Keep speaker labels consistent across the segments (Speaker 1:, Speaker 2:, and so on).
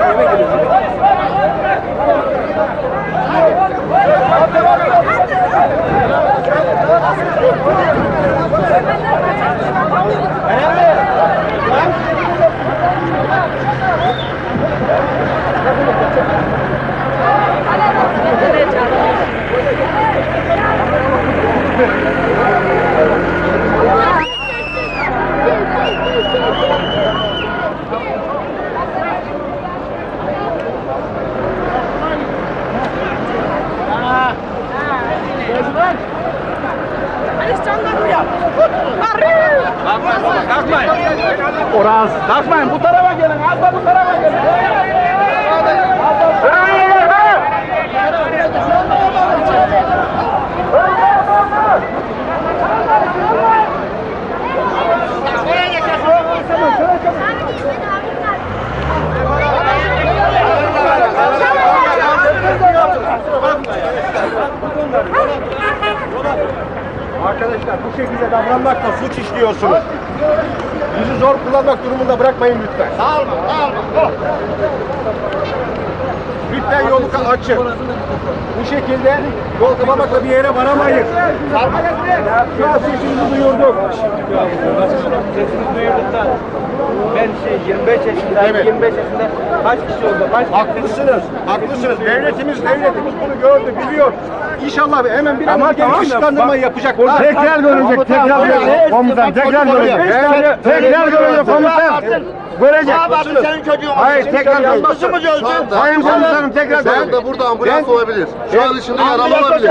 Speaker 1: Thank you. Arkadaşlar bu şekilde davranmakla suç işliyorsunuz. Bizi zor kullanmak durumunda bırakmayın lütfen. Sağ olun, sağ olun. Lütfen yolu açın. Bu şekilde yol kapamakla bir yere varamayız. Şu an sesimizi duyurduk.
Speaker 2: Sesini duyurduk da ben şey 25 yaşındayım.
Speaker 1: Evet.
Speaker 2: 25 yaşında kaç kişi oldu? Kaç
Speaker 1: Haklısınız, haklısınız. Devletimiz, devletimiz bunu gördü, biliyor. İnşallah hemen bir an önce
Speaker 2: tamam da
Speaker 1: ışıklandırmayı yapacaklar.
Speaker 3: Tekrar görecek, tekrar görecek komutan, tekrar görecek. Tekrar görecek komutan. Görecek.
Speaker 1: Haklısınız.
Speaker 4: Senin çocuğun
Speaker 3: Hayır, tekrar.
Speaker 4: Nasıl mı gördün?
Speaker 3: Sayın komutanım tekrar
Speaker 4: anda
Speaker 3: görecek.
Speaker 4: burada ambulans olabilir. Şu an içinde yaralı olabilir.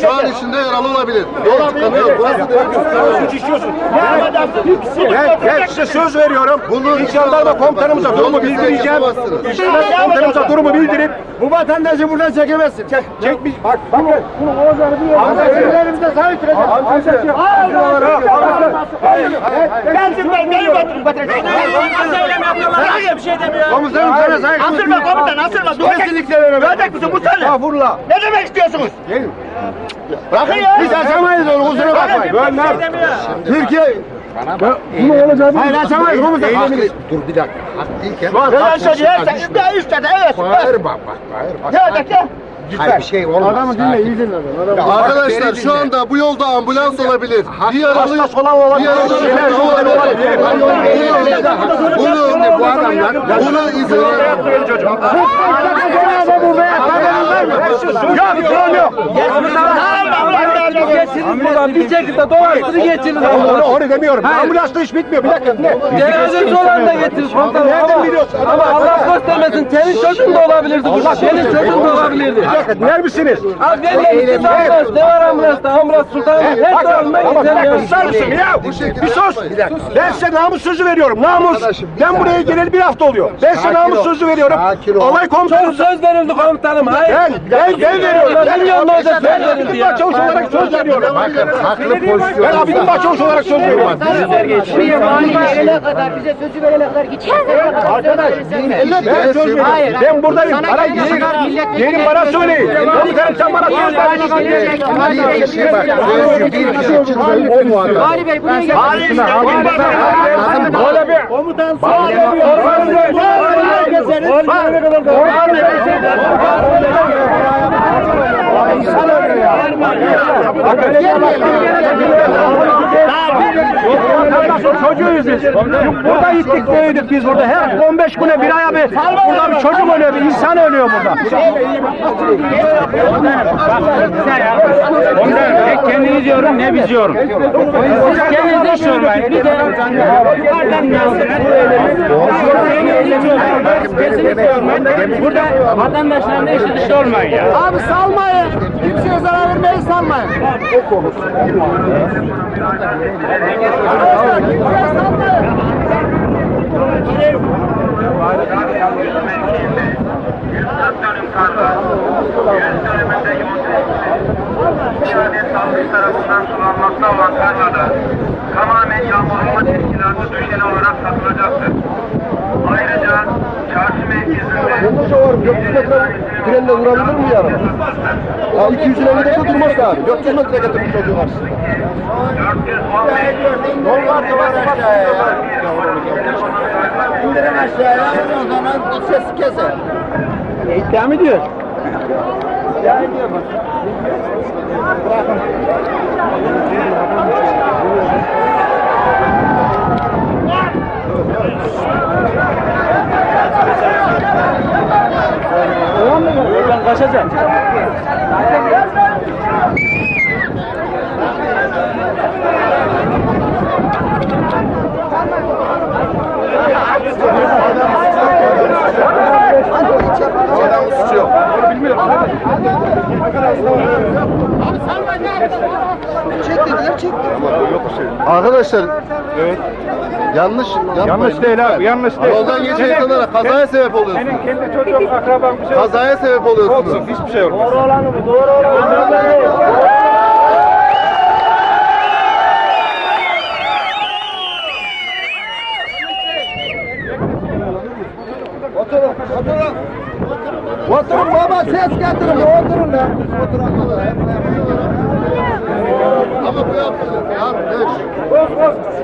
Speaker 4: Şu an içinde yaralı olabilir. Yol tıkanıyor. Burası da
Speaker 1: Suç işliyorsun. Ben, ben size söz veriyorum.
Speaker 4: Bunu
Speaker 1: İlk jandarma komutanımıza durumu bildireceğim. İlk jandarma komutanımıza durumu bildirip
Speaker 3: Bu vatandaşı buradan çekemezsin. Çek.
Speaker 1: çek bir bak bakın.
Speaker 3: Evlerimizde sahip çıkacak.
Speaker 2: Gelsin ben benim oturum batıracak. Nasıl öyle mi yapıyorlar? Hayır bir şey demiyor.
Speaker 3: Komutanım sana saygı
Speaker 2: Asırma komutan asırma.
Speaker 3: Kesinlikle veremem.
Speaker 2: Görecek misin bu sene? Ne demek istiyorsunuz?
Speaker 1: Gelin.
Speaker 2: Bırakın ya.
Speaker 3: Biz aşamayız onu kusura bakmayın.
Speaker 1: Gönder.
Speaker 3: Türkiye bunu olacak. Hayır aşamayız komutan.
Speaker 4: Dur bir dakika. Hak değilken.
Speaker 2: Ben söyleyeyim. Bir üstte de evet.
Speaker 4: Bağır bak bak bağır bak.
Speaker 2: Ne ya?
Speaker 4: Hayır bir şey olmaz.
Speaker 3: Adamı dinle, iyi dinle. Adamı.
Speaker 4: Arkadaşlar şu anda bu yolda ambulans olabilir. Bir yaralı
Speaker 1: Hastası olan olabilir.
Speaker 4: Bir yaralı
Speaker 1: olabilir.
Speaker 4: Bunu bu adamlar bunu izin
Speaker 3: Yok, sorun yok.
Speaker 2: Geçiniz buradan bir şekilde dolaştırı geçiniz.
Speaker 1: Onu, onu demiyorum. Ambulansla iş bitmiyor. Bir dakika. Ne?
Speaker 2: Cenazesi olan da getirir komutanım.
Speaker 1: Nereden
Speaker 2: Ama-
Speaker 1: biliyorsun?
Speaker 2: Ama Allah göstermesin senin çocuğun da olabilirdi. bu. Senin çocuğun da olabilirdi.
Speaker 1: Bir dakika. Dinler misiniz?
Speaker 2: Abi ne diyeyim ambulans ne var ambulansta ambulans sultanım her
Speaker 1: Bak,
Speaker 2: tarafından
Speaker 1: ama bir
Speaker 2: geçer
Speaker 1: dakika
Speaker 2: ya.
Speaker 1: mısın ya? Bir sus. Ben size namus sözü veriyorum. Namus. Ben buraya geleli bir hafta oluyor. Ben size namus sözü veriyorum.
Speaker 4: Sakin ol.
Speaker 1: Alay
Speaker 2: Çok
Speaker 1: komutanım.
Speaker 2: söz verildi komutanım. Hayır.
Speaker 1: Ben, ben, ben veriyorum.
Speaker 2: Ben milyon dolar söz
Speaker 1: Ben
Speaker 2: verildi
Speaker 1: Abidin
Speaker 2: ya.
Speaker 1: Bahçavuş olarak söz veriyorum.
Speaker 4: Haklı pozisyon.
Speaker 1: Ben Abidin Bahçavuş olarak söz veriyorum.
Speaker 5: verene kadar, bize sözü verene kadar gideceğiz. Arkadaş,
Speaker 1: Ben söz veriyorum. Ben buradayım. Bana
Speaker 5: gelene
Speaker 1: gelin. Gelin bana söyleyin. Komutanım sen bana söz ver.
Speaker 4: Bir kişi bak. Sözcü bir çıksın o muhatap.
Speaker 5: Bari Bey buraya gel.
Speaker 1: Böyle bir komutan sağ Çocuğuyuz biz. Burada gittik büyüdük biz burada. Her 15 güne bir aya bir burada bir çocuk ölüyor, bir insan ölüyor burada.
Speaker 2: Ne kendiniz yorum ne biz yorum. Siz kendiniz iş yormayın. Biz de yukarıdan Kesinlikle yormayın. Burada vatandaşların da işi olmayın ya.
Speaker 5: Abi salmayın. Kimseye zarar vermeyin salmayın
Speaker 6: o konusunda tarafından
Speaker 7: sulanmakta olan tarlada tamamen yağmurlama teşkilatı düşeni olarak satılacaktır. Ayrıca
Speaker 3: Yoksa var 400 metre trenle durabilir mi ya araba? Ya 200'üne giderse durmaz da abi. 400 metre getirmiş çocuğu karşısına.
Speaker 7: 415
Speaker 3: Yol var ya var aşağıya İndirin aşağıya o zaman o ses keser.
Speaker 8: İddia mı diyor? Ben
Speaker 3: suçu yok.
Speaker 4: Arkadaşlar yanlış yapmayın.
Speaker 1: Yanlış değil abi, yanlış değil.
Speaker 4: Yoldan geçen insanlara kazaya sebep oluyorsunuz.
Speaker 1: Senin kendi çocuğun, akraban bir şey yok.
Speaker 4: Kazaya sebep oluyorsunuz.
Speaker 1: Olsun, hiçbir şey olmaz.
Speaker 3: Oturun, Oturun baba ses getirin. Oturun lan.
Speaker 4: Ama bu yaptığınız yanlış.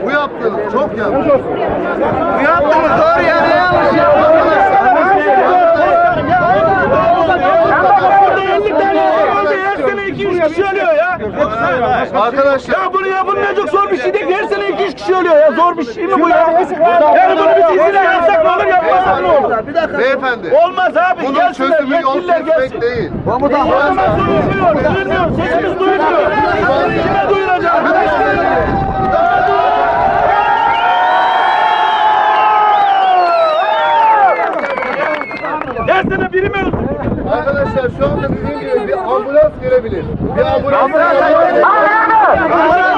Speaker 4: Bu yaptığınız çok yanlış.
Speaker 3: Bu yaptınız doğru ya. Ne yanlış
Speaker 4: Arkadaşlar
Speaker 1: Ya bunu yapılmayacak zor bir şey değil. Her sene 200 kişi ölüyor ya. Zor bir şey mi bu ya? Yani bunu biz izin yapsak ne olur yapmasak ne olur?
Speaker 4: beyefendi
Speaker 1: Olmaz abi.
Speaker 4: bunun
Speaker 1: gelsinler,
Speaker 4: çözümü yol
Speaker 1: yetkililer gelsin.
Speaker 4: kesmek değil.
Speaker 1: O zaman duyulmuyor, duyulmuyor. Sesimiz duyulmuyor. Kime duyulacak? Her sene biri mi ölsün?
Speaker 4: Arkadaşlar şu anda dediğim gibi bir ambulans gelebilir. Bir ambulans
Speaker 1: Ambulans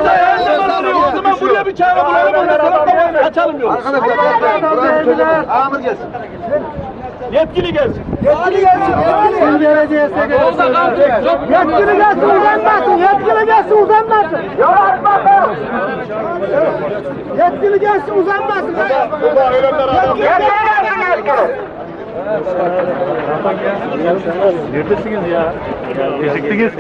Speaker 1: da her zaman arıyor. O zaman buraya bir çare bulalım. Ondan sonra kapanır. Açalım yolu.
Speaker 3: Amir gelsin.
Speaker 1: Yetkili gelsin.
Speaker 3: Yetkili gelsin. Yetkili. Gelsin. Yetkili gelsin uzanmasın. Yetkili gelsin uzanmasın. Yol açmasın. Yetkili gelsin uzanmasın. Yetkili gelsin yetkili.
Speaker 1: Neredesiniz ya? Geciktiniz.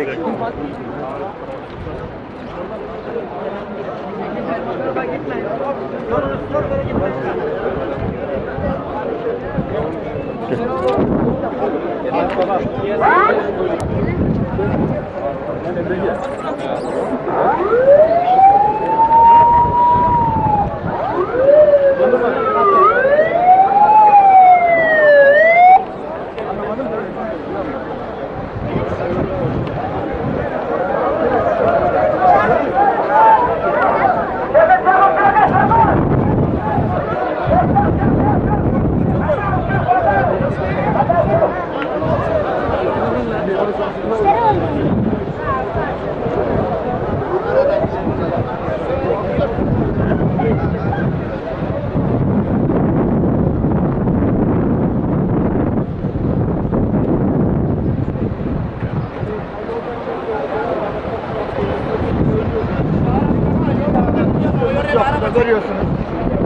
Speaker 3: Görüyorsunuz.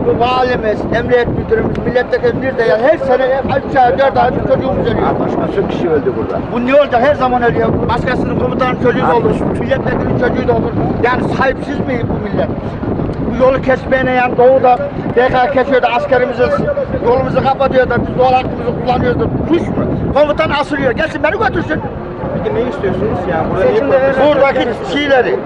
Speaker 3: Bu valimiz, emniyet müdürümüz, milletvekili bir de yani her sene aşağı dört ay bir çocuğumuz ölüyor. Başka kişi öldü burada. Bu ne olacak? Her zaman ölüyor. Başkasının komutanın çocuğu da olur, milletvekilinin çocuğu da olur. Yani sahipsiz mi bu millet? Bu yolu kesmeyene yani doğuda DK kesiyor da askerimizi yolumuzu kapatıyor da biz doğal hakkımızı kullanıyoruz da suç mu? Komutan asılıyor. Gelsin beni götürsün. Peki ne istiyorsunuz ya? Buradaki şeyleri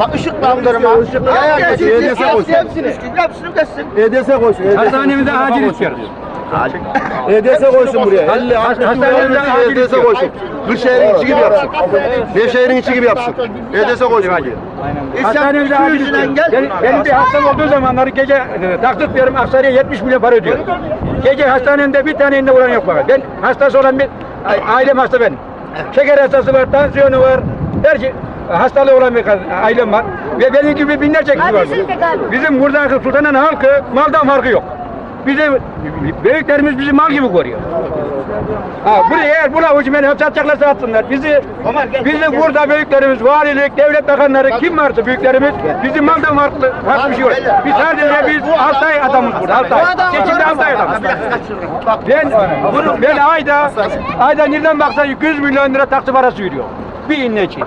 Speaker 3: La ışıklandırma, yaya geçici,
Speaker 4: EDS koysun.
Speaker 3: hepsini, hepsini kessin.
Speaker 1: EDS koysun.
Speaker 8: Hastanemize acil istiyoruz.
Speaker 1: EDS koysun buraya. Elle
Speaker 8: Hastanemize acil
Speaker 4: EDS koysun. Kırşehir'in içi gibi yapsın. Nevşehir'in içi gibi yapsın. EDS koysun buraya.
Speaker 8: Hastanemize acil istiyoruz. Benim, bir hastam olduğu zamanları gece e, taktık diyorum Aksaray'a 70 milyon para ödüyorum. Gece hastanemde bir tane inde vuran yok bana. Ben hastası olan bir ailem hasta benim. Şeker hastası var, tansiyonu var. Her şey hastalığı olan bir ailem var. Ve benim gibi binlerce kişi var. Bizim buradaki Sultan'ın halkı maldan farkı yok. bizi büyüklerimiz bizi mal gibi koruyor. Ha, buraya eğer buna hükümet hapse atacaklarsa atsınlar. Bizi, bizi burada büyüklerimiz, valilik, devlet bakanları kim varsa büyüklerimiz bizim maldan farklı, farklı bir şey yok. Biz sadece biz Altay adamız burada, Altay. Seçimde Altay adamız. Ben, ben ayda, ayda nereden baksan 200 milyon lira taksi parası veriyor. Bir inne için.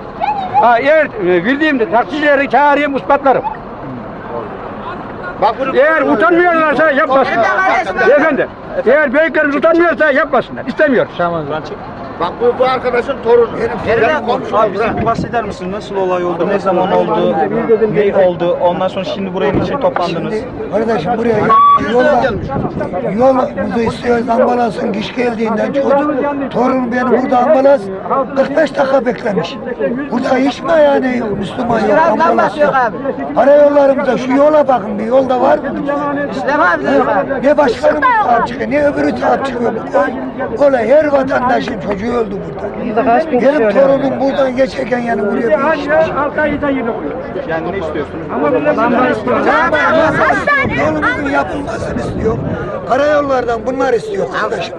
Speaker 8: Ha, eğer e, bildiğimde taksicileri çağırayım, ispatlarım.
Speaker 1: Bak bunu
Speaker 8: Eğer utanmıyorlarsa yapmasınlar. Beyefendi, eğer büyüklerimiz utanmıyorsa yapmasınlar. İstemiyoruz.
Speaker 1: Bak bu, bu arkadaşın torunu. Benim komşum.
Speaker 9: Abi bize bir bahseder misin? Nasıl olay oldu? Ne zaman oldu? Ne oldu? Ondan sonra şimdi buraya niçin toplandınız?
Speaker 10: Kardeşim buraya yolla, yol buzu istiyoruz ambulansın giş geldiğinden çocuk torun benim burada ambulans 45 dakika beklemiş. Burada hiç mi yani Müslüman yok ambulans yok. Karayollarımızda şu yola bakın bir yolda var mı? Ne başkanımız sahip çıkıyor ne öbürü sahip çıkıyor. Olay her vatandaşın çocuğu öldü burada. Benim torunum buradan geçerken yani buraya bir iş.
Speaker 8: Altay'dan yine.
Speaker 9: Yani ne istiyorsunuz?
Speaker 8: Ama
Speaker 10: Yolumuzun yapılmasını istiyor. Karayollardan bunlar istiyor kardeşim.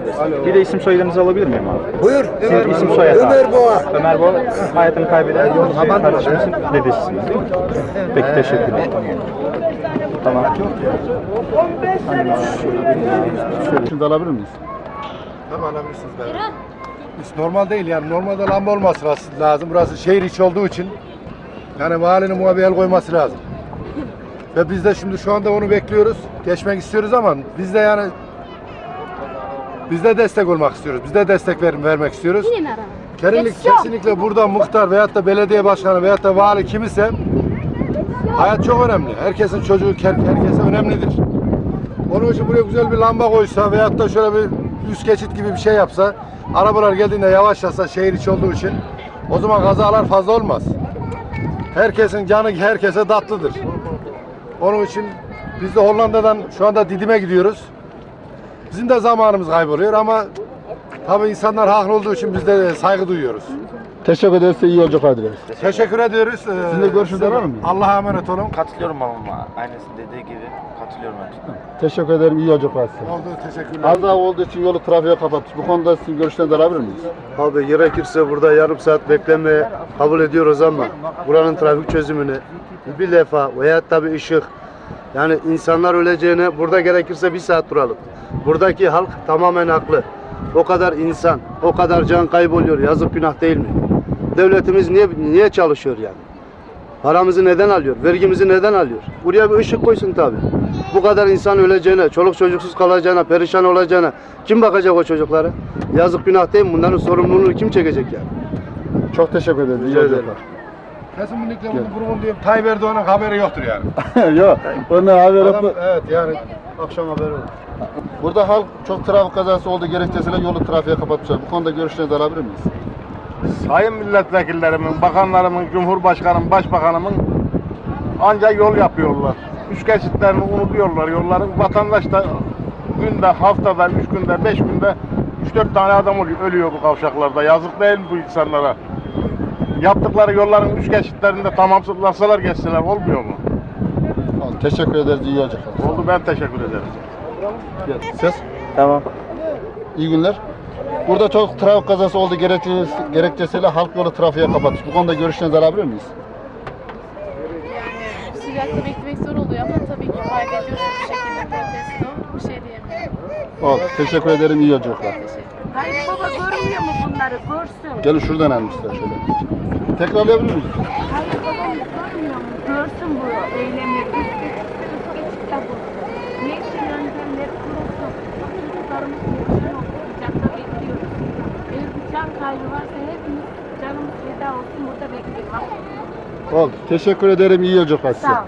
Speaker 9: Bir de isim soyadınızı alabilir miyim abi?
Speaker 10: Buyur.
Speaker 9: Sizin isim soyad abi.
Speaker 10: Ömer Boğa.
Speaker 9: Ömer Bol hayatını kaybeden kardeşimizin dedesisiniz değil mi? Peki teşekkürler. Tamam.
Speaker 11: Şimdi alabilir miyiz? Tabii alabilirsiniz ben. Biz normal değil yani normalde lamba olması lazım. Burası şehir içi olduğu için yani valinin buna bir el koyması lazım. Ve biz de şimdi şu anda onu bekliyoruz. Geçmek istiyoruz ama biz de yani biz de destek olmak istiyoruz. Biz de destek ver, vermek istiyoruz. Kesinlikle, kesinlikle burada muhtar veyahut da belediye başkanı veyahut da vali kim ise hayat çok önemli. Herkesin çocuğu her- herkese önemlidir. Onun için buraya güzel bir lamba koysa veyahut da şöyle bir üst geçit gibi bir şey yapsa arabalar geldiğinde yavaşlasa şehir içi olduğu için o zaman kazalar fazla olmaz. Herkesin canı herkese tatlıdır. Onun için biz de Hollanda'dan şu anda Didim'e gidiyoruz. Bizim de zamanımız kayboluyor ama tabii insanlar haklı olduğu için biz de saygı duyuyoruz.
Speaker 12: Teşekkür ederiz. iyi yolculuklar dileriz.
Speaker 11: Teşekkür ediyoruz. Ee,
Speaker 12: Sizin de görüşünüz
Speaker 11: size
Speaker 12: var mı?
Speaker 11: Allah'a emanet olun.
Speaker 13: Katılıyorum babama. Aynısı dediği gibi katılıyorum ben.
Speaker 12: Teşekkür ederim. iyi yolculuklar size.
Speaker 11: Oldu teşekkürler.
Speaker 12: Kaza olduğu için yolu trafiğe kapatmış. Bu konuda sizin görüşlerinizi alabilir miyiz?
Speaker 14: Abi gerekirse burada yarım saat bekleme kabul ediyoruz ama buranın trafik çözümünü bir defa veya tabi ışık yani insanlar öleceğine burada gerekirse bir saat duralım. Buradaki halk tamamen haklı. O kadar insan, o kadar can kayboluyor. Yazık günah değil mi? Devletimiz niye niye çalışıyor yani? Paramızı neden alıyor? Vergimizi neden alıyor? Buraya bir ışık koysun tabi. Bu kadar insan öleceğine, çoluk çocuksuz kalacağına, perişan olacağına kim bakacak o çocuklara? Yazık günah değil mi? Bunların sorumluluğunu kim çekecek yani?
Speaker 12: Çok teşekkür ederiz. iyi
Speaker 14: Rica ederim.
Speaker 11: Kesinlikle bu durumun diyeyim Tayyip Erdoğan'ın haberi yoktur yani.
Speaker 12: Yok. Onu haber
Speaker 11: Adam, evet yani akşam haberi olur.
Speaker 12: Burada halk çok trafik kazası oldu gerekçesiyle yolu trafiğe kapatmışlar. Bu konuda görüşlerinizi alabilir miyiz?
Speaker 15: Sayın milletvekillerimin, bakanlarımın, cumhurbaşkanım, başbakanımın ancak yol yapıyorlar. Üç geçitlerini unutuyorlar yolların. Vatandaş da günde, haftada, üç günde, beş günde üç dört tane adam oluyor- ölüyor bu kavşaklarda. Yazık değil mi bu insanlara? Yaptıkları yolların üç geçitlerinde tamamlasalar geçseler olmuyor mu?
Speaker 12: Tamam, Teşekkür ederiz. iyi yolculuklar.
Speaker 15: Oldu ben teşekkür ederim.
Speaker 12: Ses.
Speaker 9: Tamam.
Speaker 12: İyi günler. Burada çok trafik kazası oldu gerekçesi, gerekçesiyle halk yolu trafiğe kapatmış. Bu konuda görüşlerinizi alabilir miyiz?
Speaker 16: Sıcakta beklemek zor oluyor ama tabii ki fayda ediyoruz bu şekilde protesto. Bir şey diyemiyorum.
Speaker 12: Oldu. Teşekkür ederim. iyi yolculuklar.
Speaker 17: Hayır baba görmüyor mu bunları? Görsün.
Speaker 12: Gelin şuradan almışlar şöyle. Tekrarlayabilir miyiz?
Speaker 17: Hayır babamız görmüyor mu? Görsün bu eylemi. Üst geçitte bu. Neyse yöntemleri kurulsun. Bak Çocuklarımız perişan oldu. Sıcakta bekliyoruz. Eğer kaybı varsa hepimiz canımız feda olsun burada bekliyoruz.
Speaker 12: Oldu. Teşekkür ederim. iyi yolculuklar size.
Speaker 17: Sağ ol.